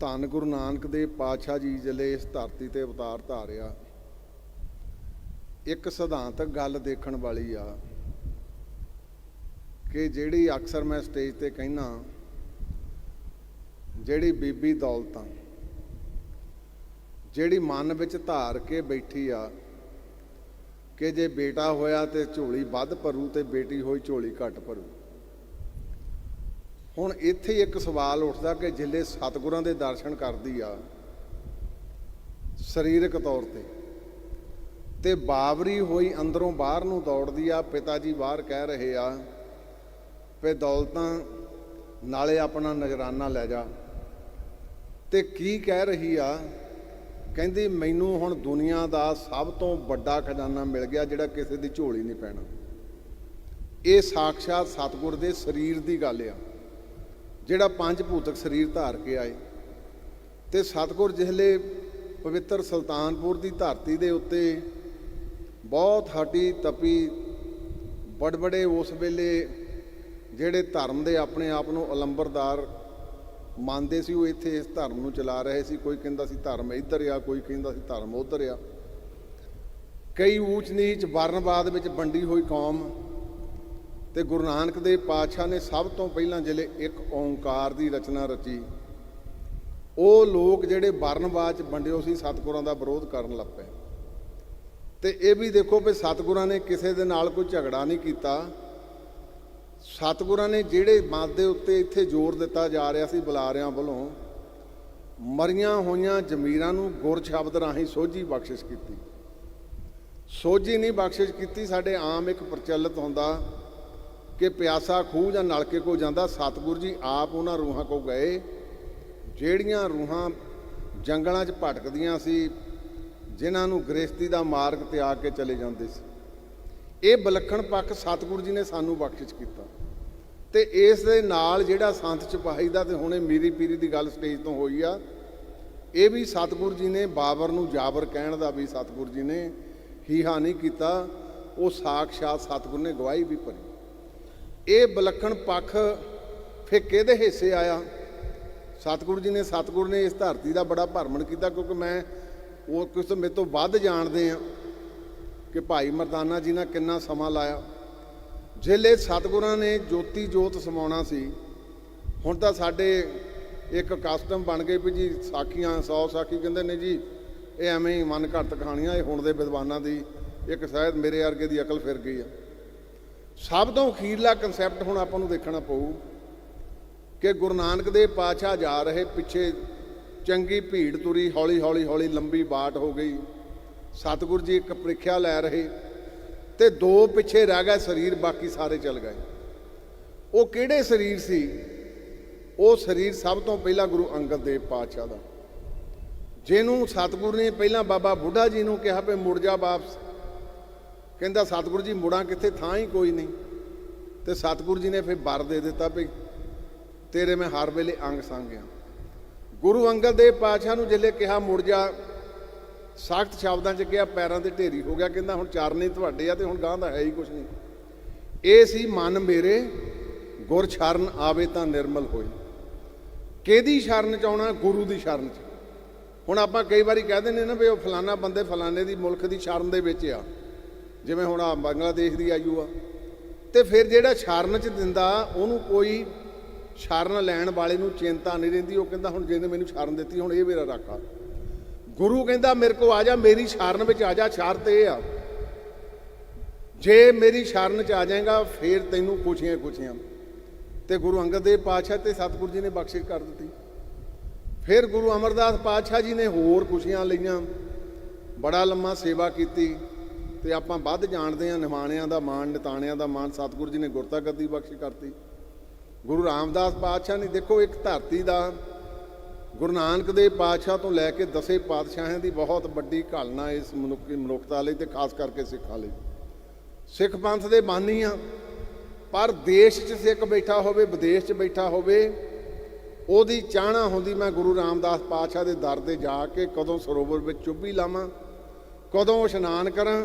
ਧੰਨ ਗੁਰੂ ਨਾਨਕ ਦੇਵ ਪਾਤਸ਼ਾਹ ਜੀ ਜਲੇ ਇਸ ਧਰਤੀ ਤੇ ਅਵਤਾਰ ਧਾਰਿਆ। ਇੱਕ ਸਿਧਾਂਤਕ ਗੱਲ ਦੇਖਣ ਵਾਲੀ ਆ ਕਿ ਜਿਹੜੀ ਅਕਸਰ ਮੈਂ ਸਟੇਜ ਤੇ ਕਹਿਣਾ ਜਿਹੜੀ ਬੀਬੀ ਦੌਲਤਾਂ ਜਿਹੜੀ ਮਨ ਵਿੱਚ ਧਾਰ ਕੇ ਬੈਠੀ ਆ ਕਿ ਜੇ ਬੇਟਾ ਹੋਇਆ ਤੇ ਝੋਲੀ ਵੱਧ ਭਰੂ ਤੇ ਬੇਟੀ ਹੋਈ ਝੋਲੀ ਘੱਟ ਭਰੂ। ਹੁਣ ਇੱਥੇ ਇੱਕ ਸਵਾਲ ਉੱਠਦਾ ਕਿ ਜਿੱਲੇ ਸਤਿਗੁਰਾਂ ਦੇ ਦਰਸ਼ਨ ਕਰਦੀ ਆ, ਸਰੀਰਕ ਤੌਰ ਤੇ ਤੇ ਬਾਵਰੀ ਹੋਈ ਅੰਦਰੋਂ ਬਾਹਰ ਨੂੰ ਦੌੜਦੀ ਆ ਪਿਤਾ ਜੀ ਬਾਹਰ ਕਹਿ ਰਹੇ ਆ ਵੀ ਦੌਲਤਾਂ, ਨਾਲੇ ਆਪਣਾ ਨਜ਼ਰਾਨਾ ਲੈ ਜਾ। ਤੇ ਕੀ ਕਹਿ ਰਹੀ ਆ? ਕਹਿੰਦੀ, ਮੈਨੂੰ ਹੁਣ ਦੁਨੀਆ ਦਾ ਸਭ ਤੋਂ ਵੱਡਾ ਖਜ਼ਾਨਾ ਮਿਲ ਗਿਆ, ਜਿਹੜਾ ਕਿਸੇ ਦੀ ਝੋਲੀ ਨਹੀਂ ਪੈਣਾ। ਇਹ ਸਾਖਸ਼ਾਤ ਸਤਿਗੁਰ ਦੇ ਸਰੀਰ ਦੀ ਗੱਲ ਆ। ਜਿਹੜਾ ਪੰਜ ਭੂਤਕ ਸਰੀਰ ਧਾਰ ਕੇ ਆਏ ਤੇ ਸਤਿਗੁਰ ਜਿਹਲੇ ਪਵਿੱਤਰ ਸੁਲਤਾਨਪੁਰ ਦੀ ਧਰਤੀ ਦੇ ਉੱਤੇ ਬਹੁਤ ਹਟੀ ਤਪੀ, ਬੜਬੜੇ ਉਸ ਵੇਲੇ ਜਿਹੜੇ ਧਰਮ ਦੇ ਆਪਣੇ ਆਪ ਨੂੰ ਅਲੰਬਰਦਾਰ ਮੰਨਦੇ ਸੀ, ਉਹ ਇੱਥੇ ਇਸ ਧਰਮ ਨੂੰ ਚਲਾ ਰਹੇ ਸੀ। ਕੋਈ ਕਹਿੰਦਾ ਸੀ ਧਰਮ ਇੱਧਰ ਆ, ਕੋਈ ਕਹਿੰਦਾ ਸੀ ਧਰਮ ਉੱਧਰ ਆ। ਕਈ ਊਚ ਨੀਚ ਵਰਨਵਾਦ ਵਿੱਚ ਵੰਡੀ ਹੋਈ ਕੌਮ ਤੇ ਗੁਰੂ ਨਾਨਕ ਦੇਵ ਪਾਤਸ਼ਾਹ ਨੇ ਸਭ ਤੋਂ ਪਹਿਲਾਂ ਜਿਹੜੇ ਇੱਕ ਓੰਕਾਰ ਦੀ ਰਚਨਾ ਰਚੀ, ਉਹ ਲੋਕ ਜਿਹੜੇ ਵਰਨਵਾਦ ਚ ਵੰਡਿਓ ਸੀ, ਸਤਿਗੁਰਾਂ ਦਾ ਵਿਰੋਧ ਕਰਨ ਲੱਗ ਪਏ। ਤੇ ਇਹ ਵੀ ਦੇਖੋ ਵੀ ਸਤਿਗੁਰਾਂ ਨੇ ਕਿਸੇ ਦੇ ਨਾਲ ਕੋਈ ਝਗੜਾ ਨਹੀਂ ਕੀਤਾ। ਸਤਿਗੁਰਾਂ ਨੇ ਜਿਹੜੇ ਮਤ ਦੇ ਉੱਤੇ ਇੱਥੇ ਜ਼ੋਰ ਦਿੱਤਾ ਜਾ ਰਿਹਾ ਸੀ ਬੁਲਾਰਿਆਂ ਵੱਲੋਂ, ਮਰੀਆਂ ਹੋਈਆਂ ਜ਼ਮੀਰਾਂ ਨੂੰ ਗੁਰ ਸ਼ਬਦ ਰਾਹੀਂ ਸੋਝੀ ਬਖਸ਼ਿਸ਼ ਕੀਤੀ। ਸੋਝੀ ਨਹੀਂ ਬਖਸ਼ਿਸ਼ ਕੀਤੀ, ਸਾਡੇ ਆਮ ਇੱਕ ਪ੍ਰਚਲਿਤ ਹੁੰਦਾ ਕਿ ਪਿਆਸਾ ਖੂਹ ਜਾਂ ਨਲਕੇ ਕੋ ਜਾਂਦਾ, ਸਤਿਗੁਰ ਜੀ ਆਪ ਉਹਨਾਂ ਰੂਹਾਂ ਕੋ ਗਏ, ਜਿਹੜੀਆਂ ਰੂਹਾਂ ਜੰਗਲਾਂ 'ਚ ਭਟਕਦੀਆਂ ਸੀ, ਜਿਨ੍ਹਾਂ ਨੂੰ ਗ੍ਰਸਤੀ ਦਾ ਮਾਰਗ ਤਿਆਗ ਕੇ ਚਲੇ ਜਾਂਦੇ ਸੀ। ਇਹ ਵਿਲੱਖਣ ਪੱਖ ਸਤਿਗੁਰੂ ਜੀ ਨੇ ਸਾਨੂੰ ਬਖਸ਼ਿਸ਼ ਕੀਤਾ। ਤੇ ਇਸ ਦੇ ਨਾਲ ਜਿਹੜਾ ਸੰਤ ਚਪਾਹੀ ਦਾ ਤੇ ਹੁਣੇ ਮੀਰੀ ਪੀਰੀ ਦੀ ਗੱਲ ਸਟੇਜ ਤੋਂ ਹੋਈ ਆ, ਇਹ ਵੀ ਸਤਿਗੁਰੂ ਜੀ ਨੇ ਬਾਬਰ ਨੂੰ ਜਾਬਰ ਕਹਿਣ ਦਾ ਵੀ ਸਤਿਗੁਰੂ ਜੀ ਨੇ ਹੀਹਾ ਨਹੀਂ ਕੀਤਾ, ਉਹ ਸਾਖਸ਼ਾਤ ਸਤਿਗੁਰੂ ਨੇ ਗਵਾਹੀ ਵੀ ਭਰੀ। ਇਹ ਵਿਲੱਖਣ ਪੱਖ ਫੇ ਕਿਹਦੇ ਹਿੱਸੇ ਆਇਆ। ਸਤਿਗੁਰੂ ਜੀ ਨੇ, ਸਤਿਗੁਰੂ ਨੇ ਇਸ ਧਰਤੀ ਦਾ ਬੜਾ ਭਰਮਣ ਕੀਤਾ ਕਿਉਂਕਿ ਮੈਂ ਉਹ ਕੁਝ ਮੇਰੇ ਤੋਂ ਵੱਧ ਜਾਣਦੇ ਆ ਕਿ ਭਾਈ ਮਰਦਾਨਾ ਜੀ ਨੇ ਕਿੰਨਾ ਸਮਾਂ ਲਾਇਆ। ਜਿਲੇ ਸਤਿਗੁਰਾਂ ਨੇ ਜੋਤੀ ਜੋਤ ਸਮਾਉਣਾ ਸੀ। ਹੁਣ ਤਾਂ ਸਾਡੇ ਇੱਕ ਕਸਟਮ ਬਣ ਗਏ ਵੀ ਜੀ, ਸਾਖੀਆਂ 100 ਸਾਖੀ ਕਹਿੰਦੇ ਨੇ ਜੀ, ਇਹ ਐਵੇਂ ਹੀ ਮਨ ਘੜਤ ਕਹਾਣੀਆਂ, ਇਹ ਹੁਣ ਦੇ ਵਿਦਵਾਨਾਂ ਦੀ ਇੱਕ ਸ਼ਾਇਦ ਮੇਰੇ ਵਰਗੇ ਦੀ ਅਕਲ ਫਿਰ ਗਈ ਆ। ਸਭ ਤੋਂ ਅਖੀਰਲਾ ਕਨਸੈਪਟ ਹੁਣ ਆਪਾਂ ਨੂੰ ਦੇਖਣਾ ਪਊ ਕਿ ਗੁਰੂ ਨਾਨਕ ਦੇਵ ਪਾਤਸ਼ਾਹ ਜਾ ਰਹੇ ਪਿੱਛੇ ਚੰਗੀ ਭੀੜ ਤੁਰੀ, ਹੌਲੀ ਹੌਲੀ ਹੌਲੀ ਲੰਬੀ ਬਾਟ ਹੋ ਗਈ। ਸਤਿਗੁਰੂ ਜੀ ਇੱਕ ਪ੍ਰੀਖਿਆ ਲੈ ਰਹੇ ਤੇ ਦੋ ਪਿੱਛੇ ਰਹਿ ਗਏ ਸਰੀਰ, ਬਾਕੀ ਸਾਰੇ ਚਲ ਗਏ। ਉਹ ਕਿਹੜੇ ਸਰੀਰ ਸੀ? ਉਹ ਸਰੀਰ ਸਭ ਤੋਂ ਪਹਿਲਾਂ ਗੁਰੂ ਅੰਗਦ ਦੇਵ ਪਾਤਸ਼ਾਹ ਦਾ। ਜਿਹਨੂੰ ਸਤਿਗੁਰੂ ਨੇ ਪਹਿਲਾਂ ਬਾਬਾ ਬੁੱਢਾ ਜੀ ਨੂੰ ਕਿਹਾ ਵੀ ਮੁੜ ਜਾ ਵਾਪਸ। ਕਹਿੰਦਾ, ਸਤਿਗੁਰੂ ਜੀ, ਮੁੜਾਂ ਕਿੱਥੇ? ਥਾਂ ਹੀ ਕੋਈ ਨਹੀਂ। ਤੇ ਸਤਿਗੁਰੂ ਜੀ ਨੇ ਫਿਰ ਵਰ ਦੇ ਦਿੱਤਾ ਵੀ ਤੇਰੇ ਮੈਂ ਹਰ ਵੇਲੇ ਅੰਗ ਸੰਗ ਸੰਗਿਆ ਗੁਰੂ ਅੰਗਦ ਦੇਵ ਪਾਤਸ਼ਾਹ ਨੂੰ ਜਿੱਲੇ ਕਿਹਾ, ਮੁੜ ਜਾ। ਸਖਤ ਸ਼ਬਦਾਂ 'ਚ ਕਿਹਾ, ਪੈਰਾਂ ਤੇ ਢੇਰੀ ਹੋ ਗਿਆ। ਕਹਿੰਦਾ, ਹੁਣ ਚਾਰਨੇ ਤੁਹਾਡੇ ਆ ਤੇ ਹੁਣ ਗਾਂ ਦਾ ਹੈ ਹੀ ਕੁਛ ਨਹੀਂ। ਇਹ ਸੀ, ਮਨ ਮੇਰੇ ਗੁਰ ਸ਼ਰਨ ਆਵੇ ਤਾਂ ਨਿਰਮਲ ਹੋਏ। ਕਿਹਦੀ ਸ਼ਰਨ ਚ ਆਉਣਾ? ਗੁਰੂ ਦੀ ਸ਼ਰਨ ਚ। ਹੁਣ ਆਪਾਂ ਕਈ ਵਾਰੀ ਕਹਿ ਦਿੰਦੇ ਨਾ ਵੀ ਉਹ ਫਲਾਣਾ ਬੰਦੇ ਫਲਾਣੇ ਦੀ ਮੁਲਕ ਦੀ ਸ਼ਰਨ ਦੇ ਵਿੱਚ ਆ। ਜਿਵੇਂ ਹੁਣ ਆ ਬੰਗਲਾਦੇਸ਼ ਦੀ ਆਯੂ ਆ, ਤੇ ਫਿਰ ਜਿਹੜਾ ਸ਼ਰਨ ਚ ਦਿੰਦਾ, ਉਹਨੂੰ ਕੋਈ ਸ਼ਰਨ ਲੈਣ ਵਾਲੇ ਨੂੰ ਚਿੰਤਾ ਨਹੀਂ ਰਹਿੰਦੀ, ਉਹ ਕਹਿੰਦਾ ਹੁਣ ਜਿਹਨੇ ਮੈਨੂੰ ਸ਼ਰਨ ਦਿੱਤੀ, ਹੁਣ ਇਹ ਮੇਰਾ ਰਾਖਾ ਗੁਰੂ ਕਹਿੰਦਾ, ਮੇਰੇ ਕੋ ਆ ਜਾ, ਮੇਰੀ ਸ਼ਰਨ ਵਿੱਚ ਆ ਜਾ ਸ਼ਰਤ ਇਹ ਆ। ਜੇ ਮੇਰੀ ਸ਼ਰਨ ਚ ਆ ਜਾਏਗਾ, ਫੇਰ ਤੈਨੂੰ ਖੁਸ਼ੀਆਂ ਖੁਸ਼ੀਆਂ। ਤੇ ਗੁਰੂ ਅੰਗਦ ਦੇਵ ਪਾਤਸ਼ਾਹ ਤੇ ਸਤਿਗੁਰੂ ਜੀ ਨੇ ਬਖਸ਼ਿਸ਼ ਕਰ ਦਿੱਤੀ। ਫਿਰ ਗੁਰੂ ਅਮਰਦਾਸ ਪਾਤਸ਼ਾਹ ਜੀ ਨੇ ਹੋਰ ਖੁਸ਼ੀਆਂ ਲਈਆਂ। ਬੜਾ ਲੰਮਾ ਸੇਵਾ ਕੀਤੀ। ਤੇ ਆਪਾਂ ਵੱਧ ਜਾਣਦੇ ਹਾਂ ਨਿਮਾਣਿਆਂ ਦਾ ਮਾਣ, ਨਿਤਾਣਿਆਂ ਦਾ ਮਾਣ। ਸਤਿਗੁਰੂ ਜੀ ਨੇ ਗੁਰਤਾ ਗੱਦੀ ਬਖਸ਼ ਕਰਤੀ। ਗੁਰੂ ਰਾਮਦਾਸ ਪਾਤਸ਼ਾਹ ਨੇ ਦੇਖੋ, ਇੱਕ ਧਰਤੀ ਦਾ ਗੁਰੂ ਨਾਨਕ ਦੇਵ ਪਾਤਸ਼ਾਹ ਤੋਂ ਲੈ ਕੇ ਦਸੇ ਪਾਤਸ਼ਾਹਾਂ ਦੀ ਬਹੁਤ ਵੱਡੀ ਘਾਲਣਾ ਇਸ ਮਨੁੱਖੀ, ਮਨੁੱਖਤਾ ਲਈ ਤੇ ਖਾਸ ਕਰਕੇ ਸਿੱਖਾਂ ਲਈ। ਸਿੱਖ ਪੰਥ ਦੇ ਬਾਨੀ ਆ, ਪਰ ਦੇਸ਼ 'ਚ ਸਿੱਖ ਬੈਠਾ ਹੋਵੇ, ਵਿਦੇਸ਼ 'ਚ ਬੈਠਾ ਹੋਵੇ, ਉਹਦੀ ਚਾਹਣਾ ਹੁੰਦੀ, ਮੈਂ ਗੁਰੂ ਰਾਮਦਾਸ ਪਾਤਸ਼ਾਹ ਦੇ ਦਰ ਤੇ ਜਾ ਕੇ ਕਦੋਂ ਸਰੋਵਰ ਵਿੱਚ ਚੁੱਭੀ ਲਾਵਾਂ, ਕਦੋਂ ਇਸ਼ਨਾਨ ਕਰਾਂ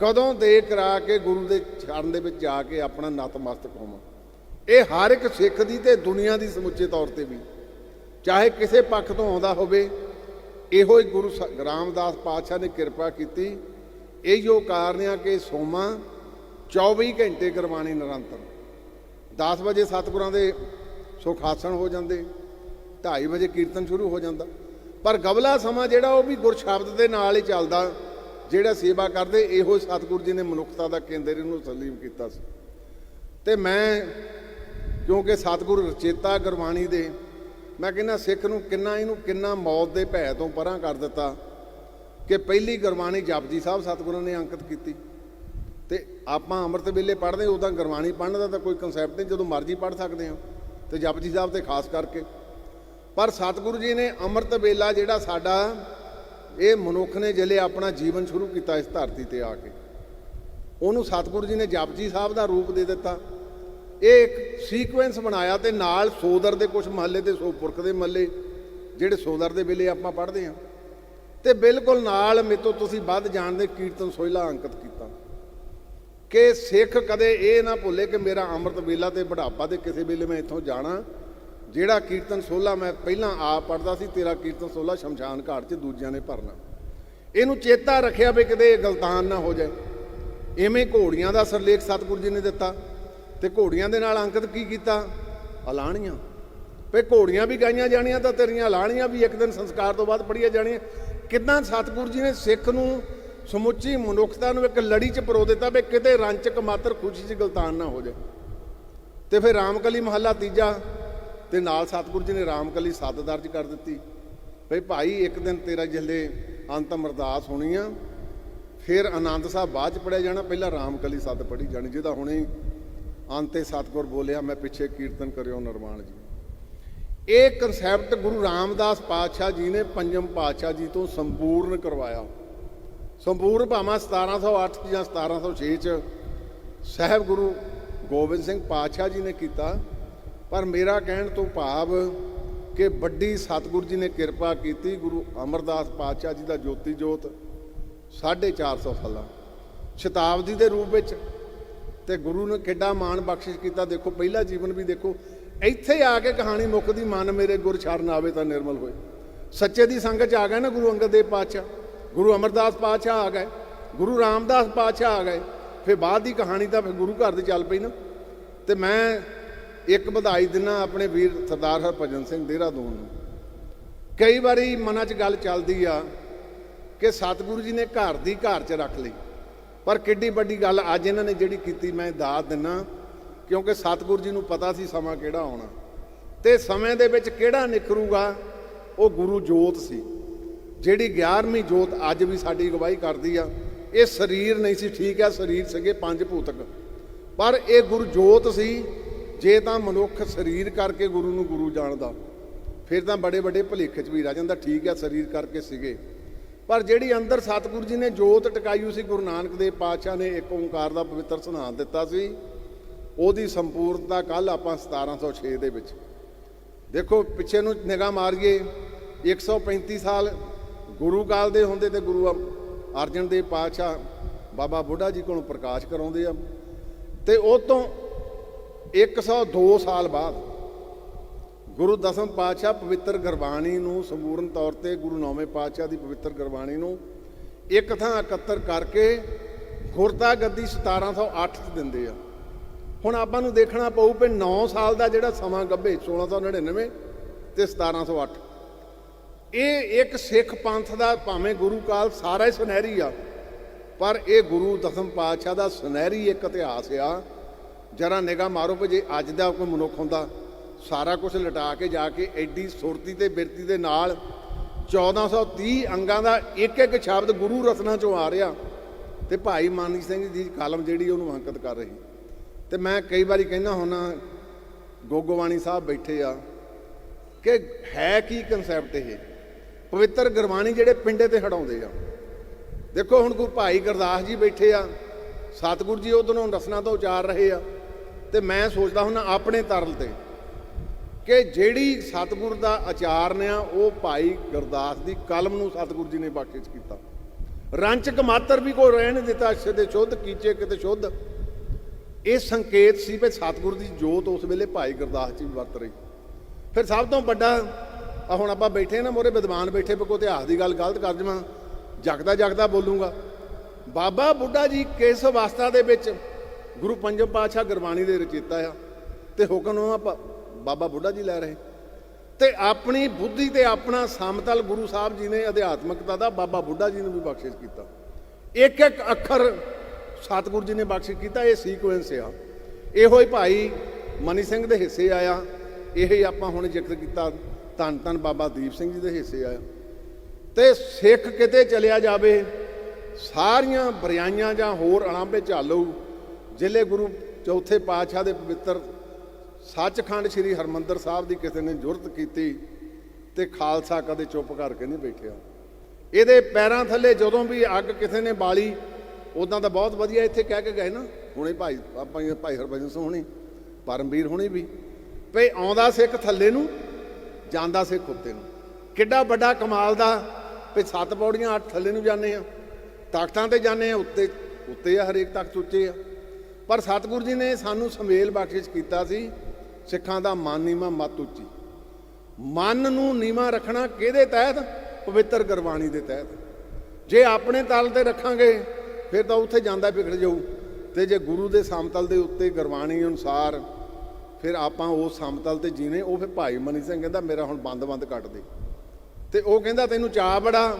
ਕਦੋਂ ਦੇ ਕਰਾ ਕੇ ਗੁਰੂ ਦੇ ਚਰਨ ਦੇ ਵਿੱਚ ਜਾ ਕੇ ਆਪਣਾ ਨਤਮਸਤਕ ਹੋਵਾਂ ਇਹ ਹਰ ਇੱਕ ਸਿੱਖ ਦੀ ਤੇ ਦੁਨੀਆ ਦੀ ਸਮੁੱਚੇ ਤੌਰ ਤੇ ਵੀ। ਚਾਹੇ ਕਿਸੇ ਪੱਖ ਤੋਂ ਆਉਂਦਾ ਹੋਵੇ, ਇਹੋ ਹੀ ਗੁਰੂ ਸ- ਰਾਮਦਾਸ ਪਾਤਸ਼ਾਹ ਨੇ ਕਿਰਪਾ ਕੀਤੀ। ਇਹ ਜੋ ਕਾਰਨ ਆ ਕਿ ਸੋਮਾ 24 ਘੰਟੇ ਗੁਰਬਾਣੀ ਨਿਰੰਤਰ। 10 ਵਜੇ ਸਤਿਗੁਰਾਂ ਦੇ ਸੁਖਾਸਣ ਹੋ ਜਾਂਦੇ 2:30 ਵਜੇ ਕੀਰਤਨ ਸ਼ੁਰੂ ਹੋ ਜਾਂਦਾ। ਪਰ ਗਵਲਾ ਸਮਾਂ ਜਿਹੜਾ ਉਹ ਵੀ ਗੁਰਸ਼ਬਦ ਦੇ ਨਾਲ ਹੀ ਚੱਲਦਾ। ਜਿਹੜਾ ਸੇਵਾ ਕਰਦੇ, ਇਹੋ ਹੀ ਸਤਿਗੁਰੂ ਜੀ ਨੇ ਮਨੁੱਖਤਾ ਦਾ ਕੇਂਦਰ ਇਹਨੂੰ ਤਸਲੀਮ ਕੀਤਾ ਸੀ। ਤੇ ਮੈਂ, ਕਿਉਂਕਿ ਸਤਿਗੁਰੂ ਰਚੇਤਾ ਗੁਰਬਾਣੀ ਦੇ, ਮੈਂ ਕਹਿੰਦਾ ਸਿੱਖ ਨੂੰ ਕਿੰਨਾ ਇਹਨੂੰ ਕਿੰਨਾ ਮੌਤ ਦੇ ਭੈ ਤੋਂ ਪਰਾਂ ਕਰ ਦਿੱਤਾ ਕਿ ਪਹਿਲੀ ਗੁਰਬਾਣੀ ਜਪਜੀ ਸਾਹਿਬ ਸਤਿਗੁਰਾਂ ਨੇ ਅੰਕਿਤ ਕੀਤੀ। ਤੇ ਆਪਾਂ ਅੰਮ੍ਰਿਤ ਵੇਲੇ ਪੜ੍ਹਦੇ ਉਦਾਂ ਗੁਰਬਾਣੀ ਪੜ੍ਹਨ ਦਾ ਤਾਂ ਕੋਈ ਕਨਸੈਪਟ ਨਹੀਂ, ਜਦੋਂ ਮਰਜ਼ੀ ਪੜ੍ਹ ਸਕਦੇ ਹਾਂ, ਤੇ ਜਪਜੀ ਸਾਹਿਬ ਤੇ ਖਾਸ ਕਰਕੇ। ਪਰ ਸਤਿਗੁਰੂ ਜੀ ਨੇ ਅੰਮ੍ਰਿਤ ਵੇਲਾ ਜਿਹੜਾ ਸਾਡਾ ਇਹ ਮਨੁੱਖ ਨੇ ਜਿਹੜੇ ਆਪਣਾ ਜੀਵਨ ਸ਼ੁਰੂ ਕੀਤਾ ਇਸ ਧਰਤੀ ਤੇ ਆ ਕੇ। ਉਹਨੂੰ ਸਤਿਗੁਰੂ ਜੀ ਨੇ ਜਪਜੀ ਸਾਹਿਬ ਦਾ ਰੂਪ ਦੇ ਦਿੱਤਾ। ਇਹ ਇੱਕ ਸੀਕੁਐਂਸ ਬਣਾਇਆ ਤੇ ਨਾਲ ਸੋਦਰ ਦੇ ਕੁਝ ਮਹੱਲੇ ਤੇ ਸੋ ਪੁਰਖ ਦੇ ਮਹੱਲੇ, ਜਿਹੜੇ ਸੋਦਰ ਦੇ ਵੇਲੇ ਆਪਾਂ ਪੜ੍ਹਦੇ ਹਾਂ। ਤੇ ਬਿਲਕੁਲ ਨਾਲ ਮੇਤੋਂ, ਤੁਸੀਂ ਵੱਧ ਜਾਣਦੇ ਕੀਰਤਨ ਸੋਹਿਲਾ ਅੰਕਿਤ ਕੀਤਾ। ਕਿ ਸਿੱਖ ਕਦੇ ਇਹ ਨਾ ਭੁੱਲੇ ਕਿ ਮੇਰਾ ਅੰਮ੍ਰਿਤ ਵੇਲਾ ਤੇ ਬੁਢਾਪਾ ਦੇ ਕਿਸੇ ਵੇਲੇ ਮੈਂ ਇੱਥੋਂ ਜਾਣਾ। ਜਿਹੜਾ ਕੀਰਤਨ ਸੋਲਾ ਮੈਂ ਪਹਿਲਾਂ ਆਪ ਪੜਦਾ ਸੀ, ਤੇਰਾ ਕੀਰਤਨ ਸੋਲਾ ਸ਼ਮਸ਼ਾਨ ਘਾਟ 'ਚ ਦੂਜਿਆਂ ਨੇ ਭਰਨਾ। ਇਹਨੂੰ ਚੇਤਾ ਰੱਖਿਆ ਵੀ ਕਿਤੇ ਗਲਤਾਨ ਨਾ ਹੋ ਜਾਏ। ਐਵੇਂ ਘੋੜੀਆਂ ਦਾ ਸਰਲੇਖ ਸਤਿਗੁਰੂ ਜੀ ਨੇ ਦਿੱਤਾ ਤੇ ਘੋੜੀਆਂ ਦੇ ਨਾਲ ਅੰਕਿਤ ਕੀ ਕੀਤਾ? ਅਲਾਣੀਆਂ ਵੀ ਘੋੜੀਆਂ ਵੀ ਗਾਈਆਂ ਜਾਣੀਆਂ ਤਾਂ ਤੇਰੀਆਂ ਅਲਾਣੀਆਂ ਵੀ ਇੱਕ ਦਿਨ ਸੰਸਕਾਰ ਤੋਂ ਬਾਅਦ ਪੜੀਆਂ ਜਾਣੀਆਂ। ਕਿਦਾਂ ਸਤਿਗੁਰੂ ਜੀ ਨੇ ਸਿੱਖ ਨੂੰ ਸਮੁੱਚੀ ਮਨੁੱਖਤਾ ਨੂੰ ਇੱਕ ਲੜੀ 'ਚ ਪਰੋ ਦਿੱਤਾ ਵੀ ਕਿਤੇ ਰੰਚਕ ਮਾਤਰ ਖੁਸ਼ੀ 'ਚ ਗਲਤਾਨ ਨਾ ਹੋ ਜਾਏ। ਤੇ ਫਿਰ ਰਾਮਕਲੀ ਮਹੱਲਾ ਤੀਜਾ ਤੇ ਨਾਲ ਸਤਿਗੁਰੂ ਜੀ ਨੇ ਰਾਮਕਲੀ ਸੱਤ ਦਰਜ ਕਰ ਦਿੱਤੀ। ਭਈ ਭਾਈ, ਇੱਕ ਦਿਨ ਤੇਰਾ ਜਿਹਲੇ ਅੰਤਮ ਅਰਦਾਸ ਹੋਣੀ ਆ। ਫਿਰ ਆਨੰਦ ਸਾਹਿਬ ਬਾਅਦ ਚ ਪੜਿਆ ਜਾਣਾ, ਪਹਿਲਾਂ ਰਾਮਕਲੀ ਸੱਤ ਪੜੀ ਜਾਣੀ, ਜਿਹਦਾ ਹੁਣੇ ਅੰਤੇ ਸਤਿਗੁਰ ਬੋਲਿਆ, ਮੈਂ ਪਿੱਛੇ ਕੀਰਤਨ ਕਰਿਓ ਨਿਰਮਾਣ ਜੀ। ਇਹ ਕਨਸੈਪਟ ਗੁਰੂ ਰਾਮਦਾਸ ਪਾਤਸ਼ਾਹ ਜੀ ਨੇ ਪੰਜਮ ਪਾਤਸ਼ਾਹ ਜੀ ਤੋਂ ਸੰਪੂਰਨ ਕਰਵਾਇਆ। ਸੰਪੂਰਨ ਭਾਵੇਂ 1708 ਜਾਂ 1706 ਚ ਸਹਿਬ ਗੁਰੂ ਗੋਬਿੰਦ ਸਿੰਘ ਪਾਤਸ਼ਾਹ ਜੀ ਨੇ ਕੀਤਾ। ਪਰ ਮੇਰਾ ਕਹਿਣ ਤੋਂ ਭਾਵ ਕਿ ਵੱਡੀ ਸਤਿਗੁਰੂ ਜੀ ਨੇ ਕਿਰਪਾ ਕੀਤੀ, ਗੁਰੂ ਅਮਰਦਾਸ ਪਾਤਸ਼ਾਹ ਜੀ ਦਾ ਜੋਤੀ ਜੋਤ 450 ਸਾਲਾਂ, ਸ਼ਤਾਬਦੀ ਦੇ ਰੂਪ ਵਿੱਚ। ਤੇ ਗੁਰੂ ਨੇ ਕਿੱਡਾ ਮਾਣ ਬਖਸ਼ਿਸ਼ ਕੀਤਾ। ਦੇਖੋ, ਪਹਿਲਾ ਜੀਵਨ ਵੀ ਦੇਖੋ, ਇੱਥੇ ਆ ਕੇ ਕਹਾਣੀ ਮੁੱਕਦੀ, ਮਨ ਮੇਰੇ ਗੁਰ ਛਰਨ ਆਵੇ ਤਾਂ ਨਿਰਮਲ ਹੋਏ। ਸੱਚੇ ਦੀ ਸੰਗਤ ਚ ਆ ਗਏ ਨਾ ਗੁਰੂ ਅੰਗਦ ਦੇਵ ਪਾਤਸ਼ਾਹ, ਗੁਰੂ ਅਮਰਦਾਸ ਪਾਤਸ਼ਾਹ ਆ ਗਏ, ਗੁਰੂ ਰਾਮਦਾਸ ਪਾਤਸ਼ਾਹ ਆ ਗਏ, ਫਿਰ ਬਾਅਦ ਦੀ ਕਹਾਣੀ ਤਾਂ ਫਿਰ ਗੁਰੂ ਘਰ ਦੀ ਚੱਲ ਪਈ ਨਾ। ਤੇ ਮੈਂ ਇੱਕ ਵਧਾਈ ਦਿਨਾ ਆਪਣੇ ਵੀਰ ਸਰਦਾਰ ਹਰਭਜਨ ਸਿੰਘ ਦੇਹਰਾਦੂਨ ਨੂੰ। ਕਈ ਵਾਰੀ ਮਨਾਂ 'ਚ ਗੱਲ ਚੱਲਦੀ ਆ ਕਿ ਸਤਿਗੁਰੂ ਜੀ ਨੇ ਘਰ ਦੀ ਘਰ 'ਚ ਰੱਖ ਲਈ। ਪਰ ਕਿੱਡੀ ਵੱਡੀ ਗੱਲ ਅੱਜ ਇਹਨਾਂ ਨੇ ਜਿਹੜੀ ਕੀਤੀ ਮੈਂ ਦਾਤ ਦਿਨਾ, ਕਿਉਂਕਿ ਸਤਿਗੁਰੂ ਜੀ ਨੂੰ ਪਤਾ ਸੀ ਸਮਾਂ ਕਿਹੜਾ ਆਉਣਾ। ਤੇ ਸਮੇਂ ਦੇ ਵਿੱਚ ਕਿਹੜਾ ਨਿਖਰੂਗਾ, ਉਹ ਗੁਰੂ ਜੋਤ ਸੀ। ਜਿਹੜੀ 11ਵੀਂ ਜੋਤ ਅੱਜ ਵੀ ਸਾਡੀ ਅਗਵਾਈ ਕਰਦੀ ਆ। ਇਹ ਸਰੀਰ ਨਹੀਂ ਸੀ, ਠੀਕ ਆ, ਸਰੀਰ ਸੀਗੇ ਪੰਜ ਭੂਤਕ। ਪਰ ਇਹ ਗੁਰੂ ਜੋਤ ਸੀ ਜੇ ਤਾਂ ਮਨੁੱਖ ਸਰੀਰ ਕਰਕੇ ਗੁਰੂ ਨੂੰ ਗੁਰੂ ਜਾਣਦਾ, ਫਿਰ ਤਾਂ ਬੜੇ ਵੱਡੇ ਭਲੇਖੇ 'ਚ ਵੀ ਰਹਿ ਜਾਂਦਾ, ਠੀਕ ਆ, ਸਰੀਰ ਕਰਕੇ ਸੀਗੇ। ਪਰ ਜਿਹੜੀ ਅੰਦਰ ਸਤਿਗੁਰੂ ਜੀ ਨੇ ਜੋਤ ਟਿਕਾਈ ਸੀ, ਗੁਰੂ ਨਾਨਕ ਦੇਵ ਪਾਤਸ਼ਾਹ ਨੇ ਇੱਕ ਓੰਕਾਰ ਦਾ ਪਵਿੱਤਰ ਸੁਨਾਨ ਦਿੱਤਾ ਸੀ, ਉਹਦੀ ਸੰਪੂਰਨਤਾ ਕੱਲ ਆਪਾਂ 1706 ਦੇ ਵਿੱਚ। ਦੇਖੋ, ਪਿੱਛੇ ਨੂੰ ਨਿਗਾਹ ਮਾਰੀਏ 135 ਸਾਲ ਗੁਰੂ ਕਾਲ ਦੇ ਹੁੰਦੇ ਤੇ ਗੁਰੂ ਅ- ਅਰਜਨ ਦੇਵ ਪਾਤਸ਼ਾਹ ਬਾਬਾ ਬੁੱਢਾ ਜੀ ਕੋਲੋਂ ਪ੍ਰਕਾਸ਼ ਕਰਾਉਂਦੇ ਆ। ਤੇ ਉਹ ਤੋਂ 102 ਸਾਲ ਬਾਅਦ ਗੁਰੂ ਦਸਮ ਪਾਤਸ਼ਾਹ ਪਵਿੱਤਰ ਗੁਰਬਾਣੀ ਨੂੰ ਸੰਪੂਰਨ ਤੌਰ ਤੇ ਗੁਰੂ ਨੌਵੇਂ ਪਾਤਸ਼ਾਹ ਦੀ ਪਵਿੱਤਰ ਗੁਰਬਾਣੀ ਨੂੰ ਇੱਕ ਥਾਂ ਇਕੱਤਰ ਕਰਕੇ ਗੁਰਤਾ ਗੱਦੀ 1708 ਚ ਦਿੰਦੇ ਆ। ਹੁਣ ਆਪਾਂ ਨੂੰ ਦੇਖਣਾ ਪਊ ਕਿ 9 ਸਾਲ ਦਾ ਜਿਹੜਾ ਸਮਾਂ ਗੱਭੇ 1699 ਤੇ 1708 ਇਹ ਇੱਕ ਸਿੱਖ ਪੰਥ ਦਾ ਭਾਵੇਂ ਗੁਰੂ ਕਾਲ ਸਾਰਾ ਹੀ ਸੁਨਹਿਰੀ ਆ, ਪਰ ਇਹ ਗੁਰੂ ਦਸਮ ਪਾਤਸ਼ਾਹ ਦਾ ਸੁਨਹਿਰੀ ਇੱਕ ਇਤਿਹਾਸ ਆ ਜਰਾ ਨਿਗਾਹ ਮਾਰੋ ਵੀ ਜੇ ਅੱਜ ਦਾ ਕੋਈ ਮਨੁੱਖ ਹੁੰਦਾ, ਸਾਰਾ ਕੁਝ ਲਟਾ ਕੇ ਜਾ ਕੇ ਐਡੀ ਸੁਰਤੀ ਤੇ ਬਿਰਤੀ ਦੇ ਨਾਲ 1430 ਅੰਗਾਂ ਦਾ ਇੱਕ ਇੱਕ ਸ਼ਬਦ ਗੁਰੂ ਰਸਨਾ ਚੋਂ ਆ ਰਿਹਾ ਤੇ ਭਾਈ ਮਾਨੀ ਸਿੰਘ ਦੀ ਕਾਲਮ ਜਿਹੜੀ ਉਹਨੂੰ ਅੰਕਿਤ ਕਰ ਰਹੀ। ਤੇ ਮੈਂ ਕਈ ਵਾਰੀ ਕਹਿੰਦਾ ਹੁੰਨਾ ਗੋਗੋਵਾਣੀ ਸਾਹਿਬ ਬੈਠੇ ਆ ਕਿ ਹੈ ਕੀ ਕਨਸੈਪਟ ਇਹ? ਪਵਿੱਤਰ ਗੁਰਬਾਣੀ ਜਿਹੜੇ ਪਿੰਡੇ ਤੇ ਹਟਾਉਂਦੇ ਆ। ਦੇਖੋ ਹੁਣ ਕੋਈ ਭਾਈ ਗੁਰਦਾਸ ਜੀ ਬੈਠੇ ਆ, ਸਤਿਗੁਰੂ ਜੀ ਉਧਰੋਂ ਰਸਨਾ ਤੋਂ ਉਚਾਰ ਰਹੇ ਆ। ਤੇ ਮੈਂ ਸੋਚਦਾ ਹੁੰਨਾ ਆਪਣੇ ਤਰਲ ਤੇ ਕਿ ਜਿਹੜੀ ਸਤਿਗੁਰ ਦਾ ਆਚਾਰਨ ਆ, ਉਹ ਭਾਈ ਗੁਰਦਾਸ ਦੀ ਕਲਮ ਨੂੰ ਸਤਿਗੁਰੂ ਜੀ ਨੇ ਬਖਸ਼ਿਸ਼ ਕੀਤਾ। ਰੰਚਕ ਮਾਤਰ ਵੀ ਕੋਈ ਰਹਿਣ ਨਹੀਂ ਦਿੱਤਾ, ਅਛੇ ਦੇ ਸ਼ੁੱਧ, ਕੀਚੇ ਕਿਤੇ ਸ਼ੁੱਧ। ਇਹ ਸੰਕੇਤ ਸੀ ਵੀ ਸਤਿਗੁਰ ਦੀ ਜੋਤ ਉਸ ਵੇਲੇ ਭਾਈ ਗੁਰਦਾਸ ਜੀ ਵਰਤ ਰਹੀ। ਫਿਰ ਸਭ ਤੋਂ ਵੱਡਾ ਆ ਹੁਣ ਆਪਾਂ ਬੈਠੇ ਨਾ ਮੋਰੇ ਵਿਦਵਾਨ ਬੈਠੇ ਪੇ ਕੋ ਇਤਿਹਾਸ ਦੀ ਗੱਲ ਗਲਤ ਕਰ ਜਵਾਂ ਜਗਦਾ ਜਗਦਾ ਬੋਲੂੰਗਾ। ਬਾਬਾ ਬੁੱਢਾ ਜੀ ਕਿਸ ਅਵਸਥਾ ਦੇ ਵਿੱਚ ਗੁਰੂ ਪੰਜਮ ਪਾਤਸ਼ਾਹ ਗੁਰਬਾਣੀ ਦੇ ਰਚੇਤਾ ਆ ਤੇ ਹੁਕਮਨਾਮਾ ਪ- ਬਾਬਾ ਬੁੱਢਾ ਜੀ ਲੈ ਰਹੇ। ਤੇ ਆਪਣੀ ਬੁੱਧੀ ਤੇ ਆਪਣਾ ਸਮਤਲ ਗੁਰੂ ਸਾਹਿਬ ਜੀ ਨੇ ਅਧਿਆਤਮਕਤਾ ਦਾ ਬਾਬਾ ਬੁੱਢਾ ਜੀ ਨੂੰ ਵੀ ਬਖਸ਼ਿਸ਼ ਕੀਤਾ। ਇੱਕ ਇੱਕ ਅੱਖਰ ਸਤਿਗੁਰੂ ਜੀ ਨੇ ਬਖਸ਼ਿਸ਼ ਕੀਤਾ, ਇਹ ਸੀਕੁਐਂਸ ਆ। ਇਹੋ ਹੀ ਭਾਈ ਮਨੀ ਸਿੰਘ ਦੇ ਹਿੱਸੇ ਆਇਆ। ਇਹ ਆਪਾਂ ਹੁਣ ਜ਼ਿਕਰ ਕੀਤਾ, ਧੰਨ ਧੰਨ ਬਾਬਾ ਦੀਪ ਸਿੰਘ ਜੀ ਦੇ ਹਿੱਸੇ ਆਇਆ। ਤੇ ਸਿੱਖ ਕਿਤੇ ਚਲਿਆ ਜਾਵੇ, ਸਾਰੀਆਂ ਬਰਿਆਈਆਂ ਜਾਂ ਹੋਰ ਅਲਾਂਭੇ ਝਾਲੂ ਜ਼ਿਲ੍ਹੇ ਗੁਰੂ ਚੌਥੇ ਪਾਤਸ਼ਾਹ ਦੇ ਪਵਿੱਤਰ ਸੱਚਖੰਡ ਸ੍ਰੀ ਹਰਮੰਦਰ ਸਾਹਿਬ ਦੀ ਕਿਸੇ ਨੇ ਜੁਰਤ ਕੀਤੀ ਤੇ ਖਾਲਸਾ ਕਦੇ ਚੁੱਪ ਕਰਕੇ ਨਹੀਂ ਬੈਠਿਆ। ਇਹਦੇ ਪੈਰਾਂ ਥੱਲੇ ਜਦੋਂ ਵੀ ਅੱਗ ਕਿਸੇ ਨੇ ਬਾਲੀ ਉਦਾਂ ਤਾਂ ਬਹੁਤ ਵਧੀਆ ਇੱਥੇ ਕਹਿ ਕੇ ਗਏ ਨਾ, ਹੁਣੇ ਭਾਈ, ਆਪਾਂ ਭਾਈ ਹਰਭਜਨ ਸਿੰਘ ਹੁਣੀ, ਪਰਮਵੀਰ ਹੁਣੀ ਵੀ। ਭਈ ਆਉਂਦਾ ਸਿੱਖ ਥੱਲੇ ਨੂੰ, ਜਾਂਦਾ ਸਿੱਖ ਉੱਤੇ ਨੂੰ। ਕਿੱਡਾ ਵੱਡਾ ਕਮਾਲ ਦਾ ਭਈ ਸੱਤ ਪੌੜੀਆਂ ਅੱਠ ਥੱਲੇ ਨੂੰ ਜਾਂਦੇ ਆ, ਤਾਕਤਾਂ ਤੇ ਜਾਂਦੇ ਆ, ਉੱਤੇ ਉੱਤੇ ਆ ਹਰੇਕ ਤਖਤ ਉੱਚੇ ਆ। ਪਰ ਸਤਿਗੁਰੂ ਜੀ ਨੇ ਸਾਨੂੰ ਸਮੇਲ ਬਖਸ਼ਿਸ਼ ਕੀਤਾ ਸੀ, ਸਿੱਖਾਂ ਦਾ ਮਨ ਨੀਵਾਂ ਮਤ ਉੱਚੀ। ਮਨ ਨੂੰ ਨੀਵਾਂ ਰੱਖਣਾ ਕਿਹਦੇ ਤਹਿਤ? ਪਵਿੱਤਰ ਗੁਰਬਾਣੀ ਦੇ ਤਹਿਤ। ਜੇ ਆਪਣੇ ਤਲ ਤੇ ਰੱਖਾਂਗੇ, ਫਿਰ ਤਾਂ ਉੱਥੇ ਜਾਂਦਾ ਵਿਗੜ ਜਾਊ। ਤੇ ਜੇ ਗੁਰੂ ਦੇ ਸਮਤਲ ਦੇ ਉੱਤੇ ਗੁਰਬਾਣੀ ਅਨੁਸਾਰ ਫਿਰ ਆਪਾਂ ਉਸ ਸਮਤਲ ਤੇ ਜੀਨੇ ਉਹ ਫਿਰ ਭਾਈ ਮਨੀ ਸਿੰਘ ਕਹਿੰਦਾ, ਮੇਰਾ ਹੁਣ ਬੰਦ-ਬੰਦ ਕੱਟ ਦੇ। ਤੇ ਉਹ ਕਹਿੰਦਾ, ਤੈਨੂੰ ਚਾਹ ਬੜਾ।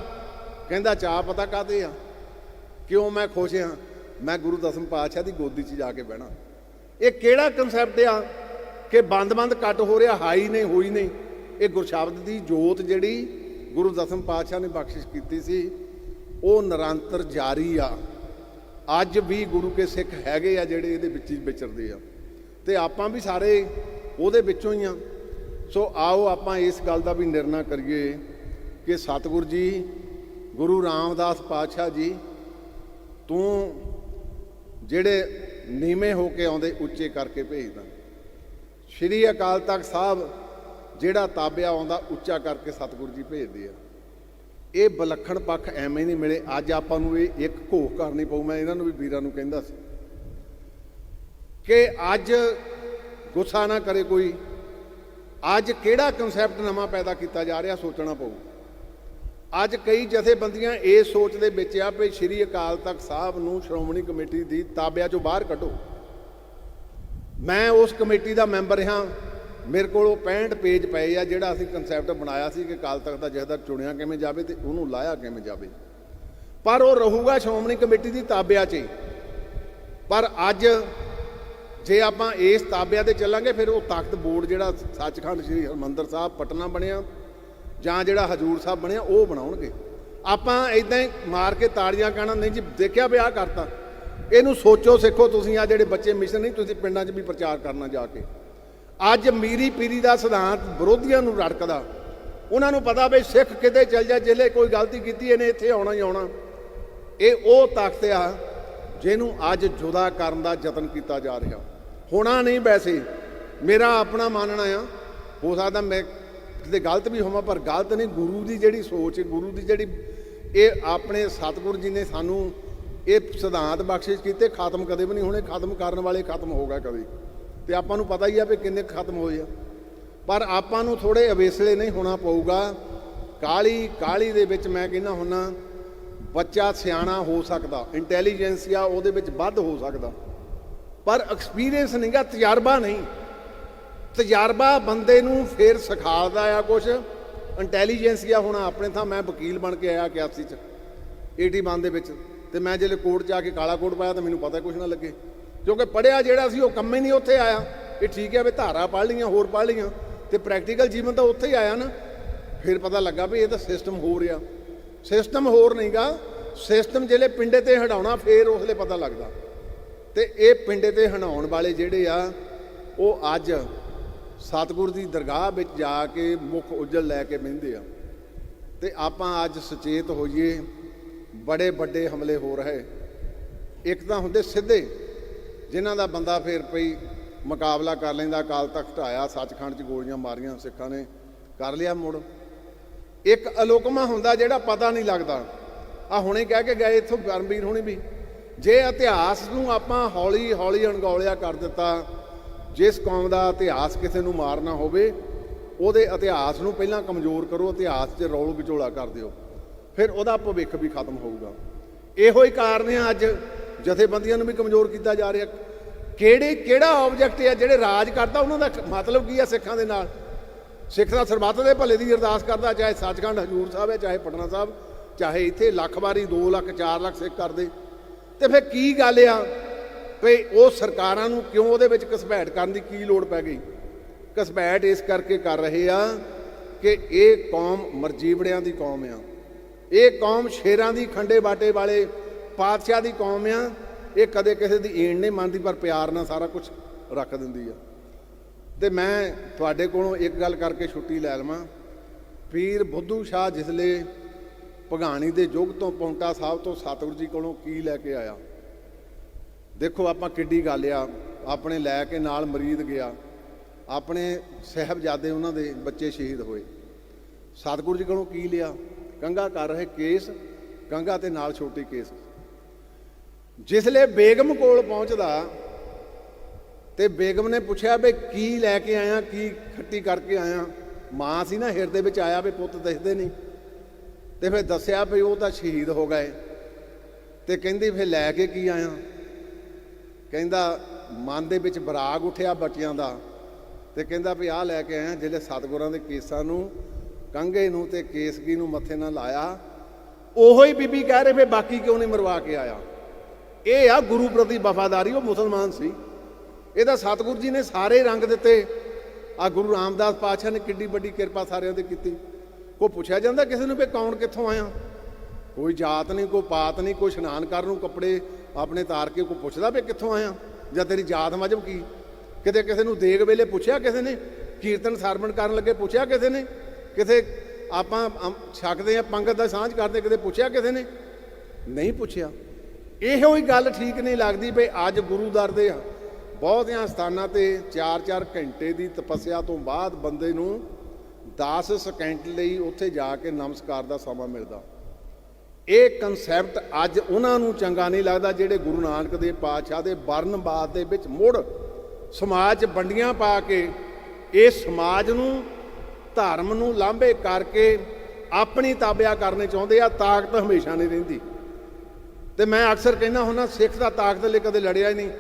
ਕਹਿੰਦਾ ਚਾਹ ਪਤਾ ਕਾਤੇ ਆ? ਕਿਉਂ ਮੈਂ ਖੁਸ਼ ਹਾਂ ਮੈਂ ਗੁਰੂ ਦਸਮ ਪਾਤਸ਼ਾਹ ਦੀ ਗੋਦੀ 'ਚ ਜਾ ਕੇ ਬਹਿਣਾ। ਇਹ ਕਿਹੜਾ ਕਨਸੈਪਟ ਆ ਕਿ ਬੰਦ-ਬੰਦ ਕੱਟ ਹੋ ਰਿਹਾ, ਹਾਈ ਨਹੀਂ, ਹੋਈ ਨਹੀਂ। ਇਹ ਗੁਰਸ਼ਬਦ ਦੀ ਜੋਤ ਜਿਹੜੀ ਗੁਰੂ ਦਸਮ ਪਾਤਸ਼ਾਹ ਨੇ ਬਖਸ਼ਿਸ਼ ਕੀਤੀ ਸੀ, ਉਹ ਨਿਰੰਤਰ ਜਾਰੀ ਆ। ਅੱਜ ਵੀ ਗੁਰੂ ਕੇ ਸਿੱਖ ਹੈਗੇ ਆ ਜਿਹੜੇ ਇਹਦੇ ਵਿੱਚ ਹੀ ਵਿਚਰਦੇ ਆ। ਤੇ ਆਪਾਂ ਵੀ ਸਾਰੇ ਉਹਦੇ ਵਿੱਚੋਂ ਹੀ ਆ। ਸੋ ਆਓ ਆਪਾਂ ਇਸ ਗੱਲ ਦਾ ਵੀ ਨਿਰਣਾ ਕਰੀਏ ਕਿ ਸਤਿਗੁਰ ਜੀ, ਗੁਰੂ ਰਾਮਦਾਸ ਪਾਤਸ਼ਾਹ ਜੀ, ਤੂੰ ਜਿਹੜੇ ਨੀਵੇਂ ਹੋ ਕੇ ਆਉਂਦੇ, ਉੱਚੇ ਕਰਕੇ ਭੇਜਦਾ ਸ਼੍ਰੀ ਅਕਾਲ ਤਖਤ ਸਾਹਿਬ ਜਿਹੜਾ ਤਾਬਿਆ ਆਉਂਦਾ, ਉੱਚਾ ਕਰਕੇ ਸਤਿਗੁਰੂ ਜੀ ਭੇਜਦੇ ਆ। ਇਹ ਵਿਲੱਖਣ ਪੱਖ ਐਵੇਂ ਨਹੀਂ ਮਿਲੇ। ਅੱਜ ਆਪਾਂ ਨੂੰ ਇਹ ਇੱਕ ਘੋਖ ਕਰਨੀ ਪਊ। ਮੈਂ ਇਹਨਾਂ ਨੂੰ ਵੀ ਵੀਰਾਂ ਨੂੰ ਕਹਿੰਦਾ ਸੀ ਕਿ ਅੱਜ ਗੁੱਸਾ ਨਾ ਕਰੇ ਕੋਈ। ਅੱਜ ਕਿਹੜਾ ਕਨਸੈਪਟ ਨਵਾਂ ਪੈਦਾ ਕੀਤਾ ਜਾ ਰਿਹਾ, ਸੋਚਣਾ ਪਊ। ਅੱਜ ਕਈ ਜਥੇਬੰਦੀਆਂ ਇਹ ਸੋਚ ਦੇ ਵਿੱਚ ਆ ਵੀ ਸ਼੍ਰੀ ਅਕਾਲ ਤਖਤ ਸਾਹਿਬ ਨੂੰ ਸ਼੍ਰੋਮਣੀ ਕਮੇਟੀ ਦੀ ਤਾਬਿਆ ਚੋਂ ਬਾਹਰ ਕੱਢੋ। ਮੈਂ ਉਸ ਕਮੇਟੀ ਦਾ ਮੈਂਬਰ ਹਾਂ। ਮੇਰੇ ਕੋਲ ਉਹ 65 ਪੇਜ ਪਏ ਆ ਜਿਹੜਾ ਅਸੀਂ ਕਨਸੈਪਟ ਬਣਾਇਆ ਸੀ ਕਿ ਅਕਾਲ ਤਖਤ ਦਾ ਜਥੇਦਾਰ ਚੁਣਿਆ ਕਿਵੇਂ ਜਾਵੇ ਤੇ ਉਹਨੂੰ ਲਾਇਆ ਕਿਵੇਂ ਜਾਵੇ। ਪਰ ਉਹ ਰਹੂਗਾ ਸ਼੍ਰੋਮਣੀ ਕਮੇਟੀ ਦੀ ਤਾਬਿਆ 'ਚ ਹੀ। ਪਰ ਅੱਜ ਜੇ ਆਪਾਂ ਇਸ ਤਾਬਿਆ ਤੇ ਚੱਲਾਂਗੇ, ਫਿਰ ਉਹ ਤਾਕਤ ਬੋਰਡ ਜਿਹੜਾ ਸੱਚਖੰਡ ਸ੍ਰੀ ਹਰਿਮੰਦਰ ਸਾਹਿਬ, ਪਟਨਾ ਬਣਿਆ। ਜਾਂ ਜਿਹੜਾ ਹਜੂਰ ਸਾਹਿਬ ਬਣਿਆ, ਉਹ ਬਣਾਉਣਗੇ। ਆਪਾਂ ਇਦਾਂ ਹੀ ਮਾਰ ਕੇ ਤਾੜੀਆਂ ਕਹਿਣਾ ਨਹੀਂ ਜੀ, ਦੇਖਿਆ ਵਿਆਹ ਕਰਤਾ। ਇਹਨੂੰ ਸੋਚੋ, ਸਿੱਖੋ, ਤੁਸੀਂ ਆ ਜਿਹੜੇ ਬੱਚੇ ਮਿਸ਼ਨ ਨਹੀਂ, ਤੁਸੀਂ ਪਿੰਡਾਂ 'ਚ ਵੀ ਪ੍ਰਚਾਰ ਕਰਨਾ ਜਾ ਕੇ। ਅੱਜ ਮੀਰੀ ਪੀਰੀ ਦਾ ਸਿਧਾਂਤ ਵਿਰੋਧੀਆਂ ਨੂੰ ਰੜਕਦਾ। ਉਹਨਾਂ ਨੂੰ ਪਤਾ ਵੀ ਸਿੱਖ ਕਿਤੇ ਚੱਲ ਜਾ, ਜਿਹਲੇ ਕੋਈ ਗਲਤੀ ਕੀਤੀ, ਇਹਨੇ ਇੱਥੇ ਆਉਣਾ ਹੀ ਆਉਣਾ। ਇਹ ਉਹ ਤਾਕਤ ਆ, ਜਿਹਨੂੰ ਅੱਜ ਜੁਦਾ ਕਰਨ ਦਾ ਯਤਨ ਕੀਤਾ ਜਾ ਰਿਹਾ। ਹੋਣਾ ਨਹੀਂ ਵੈਸੇ। ਮੇਰਾ ਆਪਣਾ ਮੰਨਣਾ ਆ, ਹੋ ਸਕਦਾ ਮੈਂ ਕਿਤੇ ਗਲਤ ਵੀ ਹੋਵਾਂ, ਪਰ ਗਲਤ ਨਹੀਂ, ਗੁਰੂ ਦੀ ਜਿਹੜੀ ਸੋਚ ਹੈ ਗੁਰੂ ਦੀ ਜਿਹੜੀ ਇਹ ਆਪਣੇ ਸਤਿਗੁਰ ਜੀ ਨੇ ਸਾਨੂੰ ਇਹ ਸਿਧਾਂਤ ਬਖਸ਼ਿਸ਼ ਕੀਤੇ, ਖਤਮ ਕਦੇ ਵੀ ਨਹੀਂ ਹੋਣੇ, ਖਤਮ ਕਰਨ ਵਾਲੇ ਖਤਮ ਹੋਗਾ ਕਦੇ। ਤੇ ਆਪਾਂ ਨੂੰ ਪਤਾ ਹੀ ਆ ਵੀ ਕਿੰਨੇ ਖਤਮ ਹੋਏ ਆ। ਪਰ ਆਪਾਂ ਨੂੰ ਥੋੜੇ ਅਵੇਸਲੇ ਨਹੀਂ ਹੋਣਾ ਪਊਗਾ। ਕਾਲੀ ਕਾਲੀ ਦੇ ਵਿੱਚ ਮੈਂ ਕਹਿੰਦਾ ਹੁੰਨਾ, ਬੱਚਾ ਸਿਆਣਾ ਹੋ ਸਕਦਾ ਇੰਟੈਲੀਜੈਂਸੀਆ ਉਹਦੇ ਵਿੱਚ ਵੱਧ ਹੋ ਸਕਦਾ। ਪਰ ਐਕਸਪੀਰੀਅੰਸ ਨਹੀਂਗਾ ਤਜਰਬਾ ਨਹੀਂ। ਤਜਰਬਾ ਬੰਦੇ ਨੂੰ ਫੇਰ ਸਿਖਾਲਦਾ ਆ ਕੁਝ ਇੰਟੈਲੀਜੈਂਸੀਆ ਹੋਣਾ ਆਪਣੇ ਥਾਂ, ਮੈਂ ਵਕੀਲ ਬਣ ਕੇ ਆਇਆ 81 ਚ 81 ਦੇ ਵਿੱਚ। ਤੇ ਮੈਂ ਜਿਹੜੇ ਕੋਰਟ 'ਚ ਆ ਕੇ ਕਾਲਾ ਕੋਟ ਪਾਇਆ ਤਾਂ ਮੈਨੂੰ ਪਤਾ ਕੁਝ ਨਾ ਲੱਗੇ। ਕਿਉਂਕਿ ਪੜਿਆ ਜਿਹੜਾ ਸੀ ਉਹ ਕੰਮ ਹੀ ਨਹੀਂ ਉੱਥੇ ਆਇਆ। ਇਹ ਠੀਕ ਹੈ ਵੀ ਧਾਰਾ ਪੜ੍ਹ ਲਈਆਂ, ਹੋਰ ਪੜ੍ਹ ਲਈਆਂ। ਤੇ ਪ੍ਰੈਕਟੀਕਲ ਜੀਵਨ ਤਾਂ ਉੱਥੇ ਹੀ ਆਇਆ ਨਾ। ਫਿਰ ਪਤਾ ਲੱਗਾ ਵੀ ਇਹ ਤਾਂ ਸਿਸਟਮ ਹੋ ਰਿਹਾ ਸਿਸਟਮ ਹੋਰ ਨਹੀਂਗਾ ਸਿਸਟਮ ਜਿਹੜੇ ਪਿੰਡੇ ਤੇ ਹਟਾਉਣਾ ਫੇਰ ਉਸਲੇ ਪਤਾ ਲੱਗਦਾ। ਤੇ ਇਹ ਪਿੰਡੇ ਤੇ ਹਟਾਉਣ ਵਾਲੇ ਜਿਹੜੇ ਆ, ਉਹ ਅੱਜ ਸਤਿਗੁਰ ਦੀ ਦਰਗਾਹ ਵਿੱਚ ਜਾ ਕੇ ਮੁੱਖ ਉਜਲ ਲੈ ਕੇ ਬਹਿੰਦੇ ਆ। ਤੇ ਆਪਾਂ ਅੱਜ ਸੁਚੇਤ ਹੋਈਏ, ਬੜੇ ਵੱਡੇ ਹਮਲੇ ਹੋ ਰਹੇ। ਇੱਕ ਤਾਂ ਹੁੰਦੇ ਸਿੱਧੇ, ਜਿਨ੍ਹਾਂ ਦਾ ਬੰਦਾ ਫੇਰ ਪਈ ਮੁਕਾਬਲਾ ਕਰ ਲੈਂਦਾ, ਅਕਾਲ ਤਖਤ ਢਾਇਆ ਸੱਚਖੰਡ 'ਚ ਗੋਲੀਆਂ ਮਾਰੀਆਂ ਸਿੱਖਾਂ ਨੇ, ਕਰ ਲਿਆ ਮੁੜ। ਇੱਕ ਅਲੋਕਮਾ ਹੁੰਦਾ ਜਿਹੜਾ ਪਤਾ ਨਹੀਂ ਲੱਗਦਾ। ਆ ਹੁਣੇ ਕਹਿ ਕੇ ਗਏ ਇੱਥੋਂ ਕਰਮਵੀਰ ਹੋਣੀ ਵੀ। ਜੇ ਇਤਿਹਾਸ ਨੂੰ ਆਪਾਂ ਹੌਲੀ ਹੌਲੀ ਅਣਗੌਲਿਆ ਕਰ ਦਿੱਤਾ ਜਿਸ ਕੌਮ ਦਾ ਇਤਿਹਾਸ ਕਿਸੇ ਨੂੰ ਮਾਰਨਾ ਹੋਵੇ, ਉਹਦੇ ਇਤਿਹਾਸ ਨੂੰ ਪਹਿਲਾਂ ਕਮਜ਼ੋਰ ਕਰੋ, ਇਤਿਹਾਸ 'ਚ ਰੌਲ ਵਿਚੋਲਾ ਕਰ ਦਿਓ। ਫਿਰ ਉਹਦਾ ਭਵਿੱਖ ਵੀ ਖਤਮ ਹੋਊਗਾ। ਇਹੋ ਹੀ ਕਾਰਨ ਆ ਅੱਜ ਜਥੇਬੰਦੀਆਂ ਨੂੰ ਵੀ ਕਮਜ਼ੋਰ ਕੀਤਾ ਜਾ ਰਿਹਾ। ਕਿਹੜੇ, ਕਿਹੜਾ ਆਬਜੈਕਟ ਆ ਜਿਹੜੇ ਰਾਜ ਕਰਦਾ, ਉਹਨਾਂ ਦਾ ਮਤਲਬ ਕੀ ਆ ਸਿੱਖਾਂ ਦੇ ਨਾਲ? ਸਿੱਖ ਦਾ ਸਰਬੱਤ ਦੇ ਭਲੇ ਦੀ ਅਰਦਾਸ ਕਰਦਾ, ਚਾਹੇ ਸੱਚਖੰਡ ਹਜੂਰ ਸਾਹਿਬ ਹੈ, ਚਾਹੇ ਪਟਨਾ ਸਾਹਿਬ, ਚਾਹੇ ਇੱਥੇ ਲੱਖ ਵਾਰੀ 2 ਲੱਖ 4 ਲੱਖ ਸਿੱਖ ਕਰਦੇ। ਤੇ ਫਿਰ ਕੀ ਗੱਲ ਆ? ਵੀ ਉਹ ਸਰਕਾਰਾਂ ਨੂੰ ਕਿਉਂ ਉਹਦੇ ਵਿੱਚ ਘਸਬੈਠ ਕਰਨ ਦੀ ਕੀ ਲੋੜ ਪੈ ਗਈ? ਘਸਬੈਠ ਇਸ ਕਰਕੇ ਕਰ ਰਹੇ ਆ ਕਿ ਇਹ ਕੌਮ ਮਰਜੀਵੜਿਆਂ ਦੀ ਕੌਮ ਆ। ਇਹ ਕੌਮ ਸ਼ੇਰਾਂ ਦੀ ਖੰਡੇ ਬਾਟੇ ਵਾਲੇ ਪਾਤਸ਼ਾਹ ਦੀ ਕੌਮ ਆ। ਇਹ ਕਦੇ ਕਿਸੇ ਦੀ ਈਣ ਨਹੀਂ ਮੰਨਦੀ, ਪਰ ਪਿਆਰ ਨਾਲ ਸਾਰਾ ਕੁਝ ਰੱਖ ਦਿੰਦੀ ਆ। ਤੇ ਮੈਂ ਤੁਹਾਡੇ ਕੋਲੋਂ ਇੱਕ ਗੱਲ ਕਰਕੇ ਛੁੱਟੀ ਲੈ ਲਵਾਂ। ਪੀਰ ਬੁੱਧੂ ਸ਼ਾਹ ਜਿਸਲੇ ਭਗਾਣੀ ਦੇ ਯੁੱਗ ਤੋਂ ਪੌਂਟਾ ਸਾਹਿਬ ਤੋਂ ਸਤਿਗੁਰੂ ਜੀ ਕੋਲੋਂ ਕੀ ਲੈ ਕੇ ਆਇਆ? ਦੇਖੋ ਆਪਾਂ ਕਿੱਡੀ ਗੱਲ ਆ, ਆਪਣੇ ਲੈ ਕੇ ਨਾਲ ਮਰੀਦ ਗਿਆ, ਆਪਣੇ ਸਹਿਬਜ਼ਾਦੇ ਉਹਨਾਂ ਦੇ ਬੱਚੇ ਸ਼ਹੀਦ ਹੋਏ। ਸਤਿਗੁਰੂ ਜੀ ਕੋਲੋਂ ਕੀ ਲਿਆ? ਕੰਗਾ ਕਰ ਰਹੇ ਕੇਸ ਕੰਗਾ ਤੇ ਨਾਲ ਛੋਟੀ ਕੇਸ। ਜਿਸਲੇ ਬੇਗਮ ਕੋਲ ਪਹੁੰਚਦਾ, ਤੇ ਬੇਗਮ ਨੇ ਪੁੱਛਿਆ ਵੀ ਕੀ ਲੈ ਕੇ ਆਇਆ, ਕੀ ਖੱਟੀ ਕਰਕੇ ਆਇਆ? ਮਾਂ ਸੀ ਨਾ, ਹਿਰਦੇ ਵਿੱਚ ਆਇਆ ਵੀ ਪੁੱਤ ਦਿਖਦੇ ਨਹੀਂ। ਤੇ ਫਿਰ ਦੱਸਿਆ ਵੀ ਉਹ ਤਾਂ ਸ਼ਹੀਦ ਹੋ ਗਏ। ਤੇ ਕਹਿੰਦੀ, ਫਿਰ ਲੈ ਕੇ ਕੀ ਆਇਆ? ਕਹਿੰਦਾ, ਮਨ ਦੇ ਵਿੱਚ ਬਰਾਗ ਉੱਠਿਆ ਬੱਚਿਆਂ ਦਾ ਤੇ ਕਹਿੰਦਾ ਵੀ ਆਹ ਲੈ ਕੇ ਆਇਆ ਜਿਹੜੇ ਸਤਗੁਰਾਂ ਦੇ ਕੇਸਾਂ ਨੂੰ ਕੰਗੇ ਨੂੰ ਤੇ ਕੇਸਗੀ ਨੂੰ ਮੱਥੇ ਨਾਲ ਲਾਇਆ। ਉਹੋ ਹੀ ਬੀਬੀ ਕਹਿ ਰਹੇ ਵੀ ਬਾਕੀ ਕਿਉਂ ਨਹੀਂ ਮਰਵਾ ਕੇ ਆਇਆ? ਇਹ ਆ ਗੁਰੂ ਪ੍ਰਤੀ ਵਫਾਦਾਰੀ, ਉਹ ਮੁਸਲਮਾਨ ਸੀ। ਇਹਦਾ ਸਤਿਗੁਰੂ ਜੀ ਨੇ ਸਾਰੇ ਰੰਗ ਦਿੱਤੇ। ਆ ਗੁਰੂ ਰਾਮਦਾਸ ਪਾਤਸ਼ਾਹ ਨੇ ਕਿੱਡੀ ਵੱਡੀ ਕਿਰਪਾ ਸਾਰਿਆਂ ਤੇ ਕੀਤੀ। ਕੋ ਪੁੱਛਿਆ ਜਾਂਦਾ ਕਿਸੇ ਨੂੰ ਵੀ ਕੌਣ ਕਿੱਥੋਂ ਆਇਆ? ਕੋਈ ਜਾਤ ਨਹੀਂ, ਕੋਈ ਪਾਤ ਨਹੀਂ, ਕੋਈ ਇਸ਼ਨਾਨ ਕਰਨ ਨੂੰ ਕੱਪੜੇ ਆਪਣੇ ਤਾਰ ਕੇ ਕੋਈ ਪੁੱਛਦਾ ਵੀ ਕਿੱਥੋਂ ਆਇਆ ਜਾਂ ਤੇਰੀ ਜਾਤ ਮਜਬ ਕੀ? ਕਿਤੇ ਕਿਸੇ ਨੂੰ ਦੇਗ ਵੇਲੇ ਪੁੱਛਿਆ ਕਿਸੇ ਨੇ? ਕੀਰਤਨ ਸਰਵਣ ਕਰਨ ਲੱਗੇ ਪੁੱਛਿਆ ਕਿਸੇ ਨੇ? ਕਿਤੇ ਆਪਾਂ ਛਕਦੇ ਆ, ਪੰਗਤ ਦਾ ਸਾਂਝ ਕਰਦੇ, ਕਿਤੇ ਪੁੱਛਿਆ ਕਿਸੇ ਨੇ? ਨਹੀਂ ਪੁੱਛਿਆ। ਇਹੋ ਹੀ ਗੱਲ ਠੀਕ ਨਹੀਂ ਲੱਗਦੀ ਵੀ ਅੱਜ ਗੁਰੂ ਦਰ ਦੇ ਬਹੁਤਿਆਂ ਸਥਾਨਾਂ ਤੇ 4-4 ਘੰਟੇ ਦੀ ਤਪੱਸਿਆ ਤੋਂ ਬਾਅਦ ਬੰਦੇ ਨੂੰ 10 ਸਕਿੰਟ ਲਈ ਉੱਥੇ ਜਾ ਕੇ ਨਮਸਕਾਰ ਦਾ ਸਮਾਂ ਮਿਲਦਾ। ਇਹ ਕਨਸੈਪਟ ਅੱਜ ਉਹਨਾਂ ਨੂੰ ਚੰਗਾ ਨਹੀਂ ਲੱਗਦਾ ਜਿਹੜੇ ਗੁਰੂ ਨਾਨਕ ਦੇ ਪਾਤਸ਼ਾਹ ਦੇ ਵਰਨਵਾਦ ਦੇ ਵਿੱਚ ਮੁੜ ਸਮਾਜ 'ਚ ਵੰਡੀਆਂ ਪਾ ਕੇ ਇਹ ਸਮਾਜ ਨੂੰ, ਧਰਮ ਨੂੰ ਲਾਂਭੇ ਕਰਕੇ ਆਪਣੀ ਤਾਬਿਆ ਕਰਨੇ ਚਾਹੁੰਦੇ ਆ, ਤਾਕਤ ਹਮੇਸ਼ਾ ਨਹੀਂ ਰਹਿੰਦੀ। ਤੇ ਮੈਂ ਅਕਸਰ ਕਹਿੰਦਾ ਹੁੰਦਾ, ਸਿੱਖ ਦਾ ਤਾਕਤ ਲਈ ਕਦੇ ਲੜਿਆ ਹੀ ਨਹੀਂ।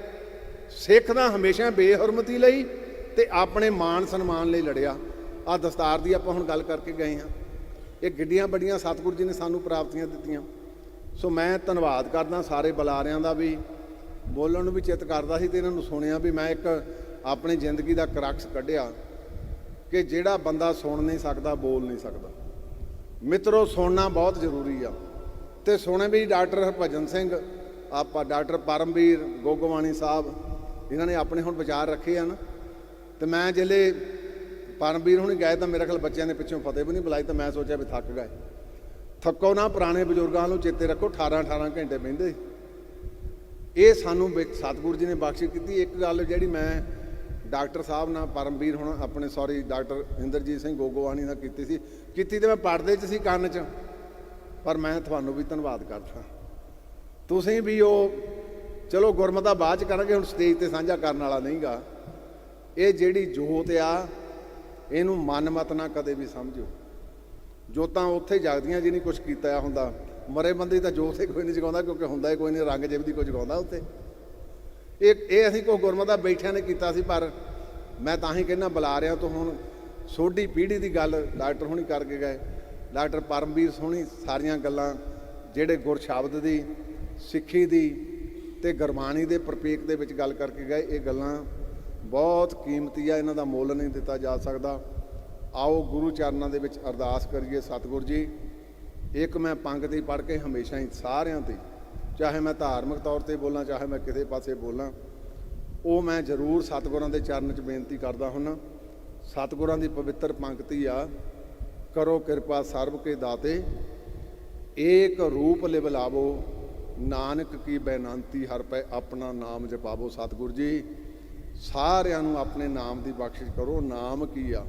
ਸਿੱਖ ਦਾ ਹਮੇਸ਼ਾ ਬੇਹਰਮਤੀ ਲਈ ਤੇ ਆਪਣੇ ਮਾਣ ਸਨਮਾਨ ਲਈ ਲੜਿਆ। ਆ ਦਸਤਾਰ ਦੀ ਆਪਾਂ ਹੁਣ ਗੱਲ ਕਰਕੇ ਗਏ ਹਾਂ। ਇਹ ਗਿੱਡੀਆਂ ਵੱਡੀਆਂ ਸਤਿਗੁਰੂ ਜੀ ਨੇ ਸਾਨੂੰ ਪ੍ਰਾਪਤੀਆਂ ਦਿੱਤੀਆਂ। ਸੋ ਮੈਂ ਧੰਨਵਾਦ ਕਰਦਾ ਸਾਰੇ ਬੁਲਾਰਿਆਂ ਦਾ ਵੀ, ਬੋਲਣ ਨੂੰ ਵੀ ਚਿੱਤ ਕਰਦਾ ਸੀ ਤੇ ਇਹਨਾਂ ਨੂੰ ਸੁਣਿਆ ਵੀ ਮੈਂ ਇੱਕ ਆਪਣੀ ਜ਼ਿੰਦਗੀ ਦਾ ਕਰਕਸ ਕੱਢਿਆ ਕਿ ਜਿਹੜਾ ਬੰਦਾ ਸੁਣ ਨਹੀਂ ਸਕਦਾ, ਬੋਲ ਨਹੀਂ ਸਕਦਾ। ਮਿੱਤਰੋ, ਸੁਣਨਾ ਬਹੁਤ ਜ਼ਰੂਰੀ ਆ। ਤੇ ਸੁਣੇ ਵੀ ਡਾਕਟਰ ਹਰਭਜਨ ਸਿੰਘ, ਆਪਾਂ ਡਾਕਟਰ ਪਰਮਵੀਰ ਗੋਗਵਾਣੀ ਸਾਹਿਬ, ਇਹਨਾਂ ਨੇ ਆਪਣੇ ਹੁਣ ਵਿਚਾਰ ਰੱਖੇ ਹਨ। ਨਾ ਤੇ ਮੈਂ ਜਿਹੜੇ ਪਰਮਵੀਰ ਹੁਣੀ ਗਏ ਤਾਂ ਮੇਰੇ ਖਿਆਲ ਬੱਚਿਆਂ ਦੇ ਪਿੱਛੋਂ ਫਤਿਹ ਵੀ ਨਹੀਂ ਬੁਲਾਈ ਤਾਂ ਮੈਂ ਸੋਚਿਆ ਵੀ ਥੱਕ ਗਏ। ਥੱਕੋ ਨਾ ਪੁਰਾਣੇ ਬਜ਼ੁਰਗਾਂ ਨੂੰ ਚੇਤੇ ਰੱਖੋ 18 18 ਘੰਟੇ ਬਹਿੰਦੇ। ਇਹ ਸਾਨੂੰ ਬਿ- ਸਤਿਗੁਰੂ ਜੀ ਨੇ ਬਖਸ਼ਿਸ਼ ਕੀਤੀ। ਇੱਕ ਗੱਲ ਜਿਹੜੀ ਮੈਂ ਡਾਕਟਰ ਸਾਹਿਬ ਨਾਲ, ਪਰਮਵੀਰ ਹੁਣ ਆਪਣੇ ਸੌਰੀ ਡਾਕਟਰ ਇੰਦਰਜੀਤ ਸਿੰਘ ਗੋਗੋਵਾਣੀ ਨਾਲ ਕੀਤੀ ਸੀ। ਕੀਤੀ ਤੇ ਮੈਂ ਪੜਦੇ ਚ ਸੀ ਕੰਨ ਚ, ਪਰ ਮੈਂ ਤੁਹਾਨੂੰ ਵੀ ਧੰਨਵਾਦ ਕਰਦਾ। ਤੁਸੀਂ ਵੀ ਉਹ, ਚਲੋ ਗੁਰਮਤਾ ਬਾਅਦ ਚ ਕਰਾਂਗੇ ਹੁਣ ਸਟੇਜ ਤੇ ਸਾਂਝਾ ਕਰਨ ਵਾਲਾ ਨਹੀਂਗਾ। ਇਹ ਜਿਹੜੀ ਜੋਤ ਆ ਇਹਨੂੰ ਮਨ ਮਤ ਨਾ ਕਦੇ ਵੀ ਸਮਝੋ ਜੋਤਾਂ ਉੱਥੇ ਜਗਦੀਆਂ ਜਿਹਨੇ ਕੁਝ ਕੀਤਾ ਆ ਹੁੰਦਾ। ਮਰੇ ਬੰਦੇ ਤਾਂ ਜੋਤ ਹੀ ਕੋਈ ਨਹੀਂ ਜਗਾਉਂਦਾ ਕਿਉਂਕਿ ਹੁੰਦਾ ਹੀ ਕੋਈ ਨਹੀਂ, ਰੰਗ ਜਿਵ ਦੀ ਕੋਈ ਜਗਾਉਂਦਾ ਉੱਥੇ। ਇਹ ਇਹ ਅਸੀਂ ਕੋਈ ਗੁਰਮਤਾ ਬੈਠਿਆਂ ਨੇ ਕੀਤਾ ਸੀ, ਪਰ ਮੈਂ ਤਾਂ ਹੀ ਕਹਿੰਦਾ ਬੁਲਾ ਰਿਹਾ ਤੋਂ ਹੁਣ। ਸੋਢੀ ਪੀੜ੍ਹੀ ਦੀ ਗੱਲ ਡਾਕਟਰ ਹੁਣੀ ਕਰਕੇ ਗਏ। ਡਾਕਟਰ ਪਰਮਵੀਰ ਸੋਹਣੀ ਸਾਰੀਆਂ ਗੱਲਾਂ, ਜਿਹੜੇ ਗੁਰ ਸ਼ਬਦ ਦੀ, ਸਿੱਖੀ ਦੀ ਤੇ ਗੁਰਬਾਣੀ ਦੇ ਪ੍ਰਪੇਕ ਦੇ ਵਿੱਚ ਗੱਲ ਕਰਕੇ ਗਏ, ਇਹ ਗੱਲਾਂ ਬਹੁਤ ਕੀਮਤੀ ਆ, ਇਹਨਾਂ ਦਾ ਮੁੱਲ ਨਹੀਂ ਦਿੱਤਾ ਜਾ ਸਕਦਾ। ਆਓ ਗੁਰੂ ਚਰਨਾਂ ਦੇ ਵਿੱਚ ਅਰਦਾਸ ਕਰੀਏ, ਸਤਿਗੁਰ ਜੀ, ਇੱਕ ਮੈਂ ਪੰਗਤੀ ਪੜ੍ਹ ਕੇ ਹਮੇਸ਼ਾ ਹੀ ਸਾਰਿਆਂ ਤੇ, ਚਾਹੇ ਮੈਂ ਧਾਰਮਿਕ ਤੌਰ ਤੇ ਬੋਲਾਂ, ਚਾਹੇ ਮੈਂ ਕਿਸੇ ਪਾਸੇ ਬੋਲਾਂ, ਉਹ ਮੈਂ ਜ਼ਰੂਰ ਸਤਿਗੁਰਾਂ ਦੇ ਚਰਨ 'ਚ ਬੇਨਤੀ ਕਰਦਾ ਹੁੰਨਾ। ਸਤਿਗੁਰਾਂ ਦੀ ਪਵਿੱਤਰ ਪੰਕਤੀ ਆ, ਕਰੋ ਕਿਰਪਾ ਸਰਬ ਕੇ ਦਾਤੇ, ਏਕ ਰੂਪ ਲਿਵਲਾਵੋ ਨਾਨਕ ਕੀ ਬੇਨੰਤੀ ਹਰ ਪੈ ਆਪਣਾ ਨਾਮ ਜਪਾਵੋ। ਸਤਿਗੁਰ ਜੀ ਸਾਰਿਆਂ ਨੂੰ ਆਪਣੇ ਨਾਮ ਦੀ ਬਖਸ਼ਿਸ਼ ਕਰੋ। ਨਾਮ ਕੀ ਆ?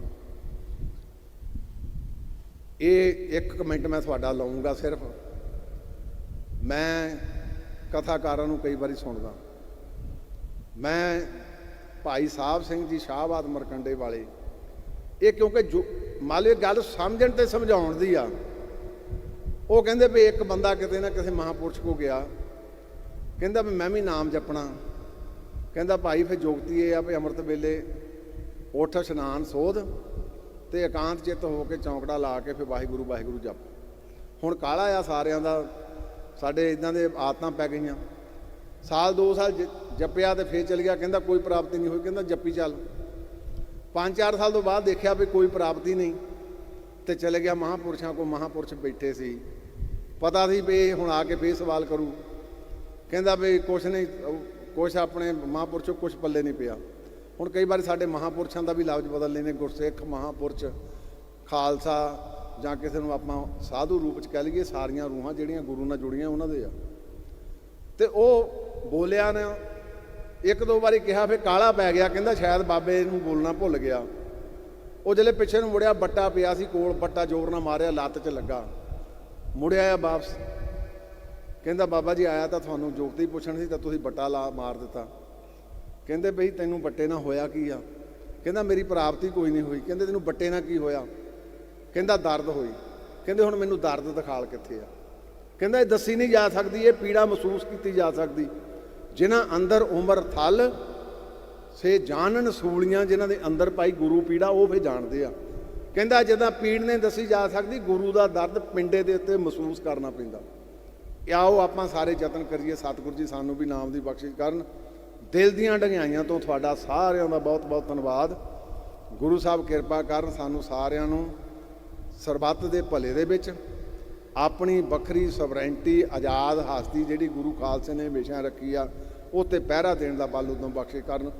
ਇਹ ਇੱਕ ਕਮੈਂਟ ਮੈਂ ਤੁਹਾਡਾ ਲਾਉਂਗਾ ਸਿਰਫ। ਮੈਂ ਕਥਾਕਾਰਾਂ ਨੂੰ ਕਈ ਵਾਰੀ ਸੁਣਦਾ। ਮੈਂ ਭਾਈ ਸਾਹਿਬ ਸਿੰਘ ਜੀ ਸ਼ਾਹਬਾਦ ਮਰਕੰਡੇ ਵਾਲੇ। ਇਹ ਕਿਉਂਕਿ ਜੋ ਮੰਨ ਲਓ ਗੱਲ ਸਮਝਣ ਤੇ ਸਮਝਾਉਣ ਦੀ ਆ। ਉਹ ਕਹਿੰਦੇ ਵੀ ਇੱਕ ਬੰਦਾ ਕਿਤੇ ਨਾ ਕਿਸੇ ਮਹਾਪੁਰਸ਼ ਕੋ ਗਿਆ। ਕਹਿੰਦਾ ਵੀ ਮੈਂ ਵੀ ਨਾਮ ਜਪਣਾ। ਕਹਿੰਦਾ ਭਾਈ ਫਿਰ ਜੋਗਤੀ ਇਹ ਆ ਵੀ ਅੰਮ੍ਰਿਤ ਵੇਲੇ ਉੱਠ, ਇਸ਼ਨਾਨ, ਸੋਧ ਤੇ ਇਕਾਂਤ ਚਿੱਤ ਹੋ ਕੇ ਚੌਂਕੜਾ ਲਾ ਕੇ ਫਿਰ ਵਾਹਿਗੁਰੂ ਵਾਹਿਗੁਰੂ ਜਪ। ਹੁਣ ਕਾਲਾ ਆ ਸਾਰਿਆਂ ਦਾ? ਸਾਡੇ ਇਦਾਂ ਦੇ ਆਦਤਾਂ ਪੈ ਗਈਆਂ। ਸਾਲ 2 ਸਾਲ ਜ- ਜਪਿਆ ਤੇ ਫੇਰ ਚਲ ਗਿਆ। ਕਹਿੰਦਾ ਕੋਈ ਪ੍ਰਾਪਤੀ ਨਹੀਂ ਹੋਈ। ਕਹਿੰਦਾ ਜੱਪੀ ਚੱਲ। 5-4 ਸਾਲ ਤੋਂ ਬਾਅਦ ਦੇਖਿਆ ਵੀ ਕੋਈ ਪ੍ਰਾਪਤੀ ਨਹੀਂ। ਤੇ ਚਲੇ ਗਿਆ ਮਹਾਪੁਰਸ਼ਾਂ ਕੋ ਮਹਾਪੁਰਸ਼ ਬੈਠੇ ਸੀ। ਪਤਾ ਸੀ ਵੀ ਹੁਣ ਆ ਕੇ ਫੇਰ ਸਵਾਲ ਕਰੂ। ਕਹਿੰਦਾ ਵੀ ਕੁਛ ਨਹੀਂ। ਉਹ ਕੁਛ ਆਪਣੇ ਮਹਾਪੁਰਸ਼ੋਂ ਕੁਛ ਪੱਲੇ ਨਹੀਂ ਪਿਆ। ਹੁਣ ਕਈ ਵਾਰੀ ਸਾਡੇ ਮਹਾਪੁਰਸ਼ਾਂ ਦਾ ਵੀ ਲਫ਼ਜ਼ ਬਦਲ ਲੈਨੇ ਗੁਰਸਿੱਖ, ਮਹਾਪੁਰਸ਼, ਖਾਲਸਾ ਜਾਂ ਕਿਸੇ ਨੂੰ ਆਪਾਂ ਸਾਧੂ ਰੂਪ ਚ ਕਹਿ ਲਈਏ, ਸਾਰੀਆਂ ਰੂਹਾਂ ਜਿਹੜੀਆਂ ਗੁਰੂ ਨਾਲ ਜੁੜੀਆਂ ਉਹਨਾਂ ਦੇ ਆ। ਤੇ ਉਹ ਬੋਲਿਆ ਨਾ, ਇੱਕ ਦੋ ਵਾਰੀ ਕਿਹਾ, ਫਿਰ ਕਾਲਾ ਪੈ ਗਿਆ, ਕਹਿੰਦਾ ਸ਼ਾਇਦ ਬਾਬੇ ਨੂੰ ਬੋਲਣਾ ਭੁੱਲ ਗਿਆ। ਉਹ ਜਿਹੜੇ ਪਿੱਛੇ ਨੂੰ ਮੁੜਿਆ, ਬੱਟਾ ਪਿਆ ਸੀ ਕੋਲ, ਬੱਟਾ ਜ਼ੋਰ ਨਾਲ ਮਾਰਿਆ, ਲੱਤ 'ਚ ਲੱਗਾ। ਮੁੜਿਆ ਆ ਵਾਪਸ। ਕਹਿੰਦਾ, ਬਾਬਾ ਜੀ, ਆਇਆ ਤਾਂ ਤੁਹਾਨੂੰ ਜੋਗਤੀ ਪੁੱਛਣ ਸੀ ਤਾਂ ਤੁਸੀਂ ਬੱਟਾ ਲਾ, ਮਾਰ ਦਿੱਤਾ। ਕਹਿੰਦੇ, ਬਈ, ਤੈਨੂੰ ਬੱਟੇ ਨਾਲ ਹੋਇਆ ਕੀ ਆ? ਕਹਿੰਦਾ, ਮੇਰੀ ਪ੍ਰਾਪਤੀ ਕੋਈ ਨਹੀਂ ਹੋਈ। ਕਹਿੰਦੇ, ਤੈਨੂੰ ਬੱਟੇ ਨਾਲ ਕੀ ਹੋਇਆ? ਕਹਿੰਦਾ, ਦਰਦ ਹੋਈ। ਕਹਿੰਦੇ, ਹੁਣ ਮੈਨੂੰ ਦਰਦ ਦਿਖਾਲ ਕਿੱਥੇ ਆ? ਕਹਿੰਦਾ, ਇਹ ਦੱਸੀ ਨਹੀਂ ਜਾ ਸਕਦੀ, ਇਹ ਪੀੜਾ ਮਹਿਸੂਸ ਕੀਤੀ ਜਾ ਸਕਦੀ। ਜਿਨ੍ਹਾਂ ਅੰਦਰ ਉਮਰ ਥਲ, ਸੇ ਜਾਣਨ ਸੂਲੀਆਂ, ਜਿਨ੍ਹਾਂ ਦੇ ਅੰਦਰ ਪਾਈ ਗੁਰੂ ਪੀੜਾ, ਉਹ ਫੇ ਜਾਣਦੇ ਆ। ਕਹਿੰਦਾ, ਜਦੋਂ ਪੀੜ ਨੇ ਦੱਸੀ ਜਾ ਸਕਦੀ, ਗੁਰੂ ਦਾ ਦਰਦ ਪਿੰਡੇ ਦੇ ਉੱਤੇ ਮਹਿਸੂਸ ਕਰਨਾ ਪੈਂਦਾ। ਕਿ ਆਓ ਆਪਾਂ ਸਾਰੇ ਯਤਨ ਕਰੀਏ, ਸਤਿਗੁਰੂ ਜੀ ਸਾਨੂੰ ਵੀ ਨਾਮ ਦੀ ਬਖਸ਼ਿਸ਼ ਕਰਨ। ਦਿਲ ਦੀਆਂ ਡੰਗਾਈਆਂ ਤੋਂ ਤੁਹਾਡਾ ਸਾਰਿਆਂ ਦਾ ਬਹੁਤ ਬਹੁਤ ਧੰਨਵਾਦ। ਗੁਰੂ ਸਾਹਿਬ ਕਿਰਪਾ ਕਰਨ ਸਾਨੂੰ ਸਾਰਿਆਂ ਨੂੰ ਸਰਬੱਤ ਦੇ ਭਲੇ ਦੇ ਵਿੱਚ। ਆਪਣੀ ਵੱਖਰੀ ਸਵਰੈਂਟੀ, ਆਜ਼ਾਦ ਹਸਤੀ ਜਿਹੜੀ ਗੁਰੂ ਖਾਲਸੇ ਨੇ ਹਮੇਸ਼ਾ ਰੱਖੀ ਆ, ਉਹ ਤੇ ਪਹਿਰਾ ਦੇਣ ਦਾ ਬਲ ਉਦੋਂ ਬਖਸ਼ੇ ਕਰਨ।